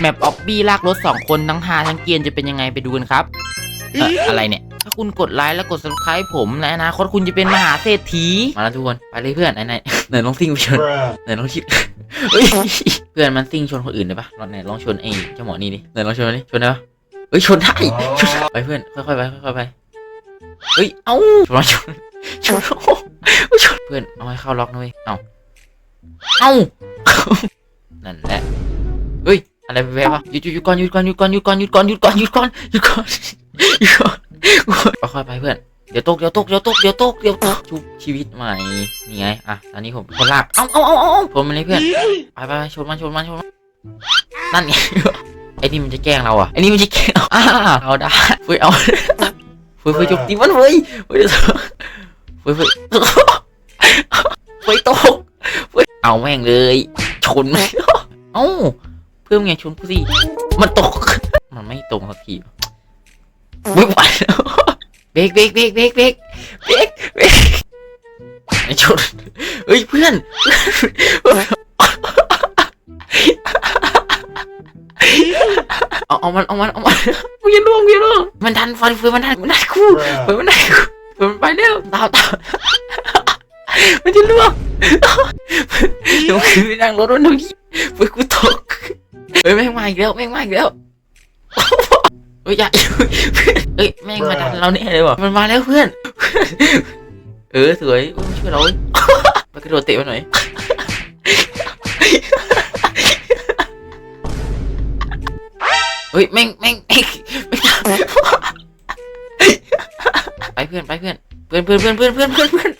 แมปออบบี้ลากรถสองคนทั้งฮาทั้งเกรียนจะเป็นยังไงไปดูกันครับเอ่ออะไรเนี่ย ถ้าคุณกดไลค์และกด subscribe ผมในอนาคตคุณจะเป็นมหาเศรษฐี มาแล้วทุกคน ไปเลยเพื่อนไหนไหนไหนลองซิ่งไปชน Bruh. ไหนลองชิด เฮ้ยเพื่อนมันซิ่งชนคนอื่นได้ปะลองไหนลองชนไอ้เจ้าหมอนี่ดิไหนลองชนดิชนได้ปะเฮ้ยชนได้ชนได้ ไปเพื่อนค่อยๆไปค่อยๆไปเฮ้ยเอ้าชนมาชนชนโอ้ยชนเพื่อนเอาให้เข้าล็อกนะเว้ยเอ้าเอ้านั่นแหละเฮ้ย อะไรไปวะปะหยุดหยุดหยุดก่อนหยุดก่อนหยุดก่อนหยุดก่อนหยุดก่อนหยุดก่อนหยุดก่อนหยุดก่อนหยุดก่อนค่อยไปเพื่อนเดี๋ยวตกเดี๋ยวตกเดี๋ยวตกเดี๋ยวตกเดี๋ยวตกชุบชีวิตใหม่นี่ไงอะตอนนี้ผมคนลากเอ้าเอ้าเอ้าเอ้าชนมันเลยเพื่อนไปไปชนมันชนมันชนมันนั่นไงไอ้นี่มันจะแกล้งเราอะไอ้นี่มันจะแกล้งเราอ่าเอาได้เฟ้ยเอาเฟ้ยเฟ้ยจุบตีมันเฟ้ยเฟ้ยเฟ้ยเฟ้ยเฟ้ยตกเฟ้ยเอาแม่งเลยชนแม่งเอ้า พิ่มไงชนกูสิมันตก มันไม่ตรงสักทีไม่ไหวแล้วเบรกเบรกเบรกเบรกเบรกเบรกเบรกไอ้ชนเฮ้ยเพื่อนเอาเอามันเอามันเอามันมึงอยันล่วงมึงอยันล่วงมันดันฟันเฟือมันดันมันดันกูเฟือ Bruh. มันดันกูเฟือมันไปแล้วตามตามมันจะล่วงเดี๋ยวคือนั่งรถมันตรงนี้เฟือกูตก เอ้ยแม่งมาอีกแล้วแม่งมาอีกแล้วเฮ้ยเฮ้ยแม่งมาดันเราเนี่ยเลยวะมันมาแล้วเพื่อน เออสวยอุ้ยช่วยเราไปกระโดดเตะมาหน่อยเฮ้ยแม่งแม่งไม่งไปเพื่อนไปเพื่อนเพื่อนเพื่อนเพื่อนเพื่อนเพื่อนเพื่อน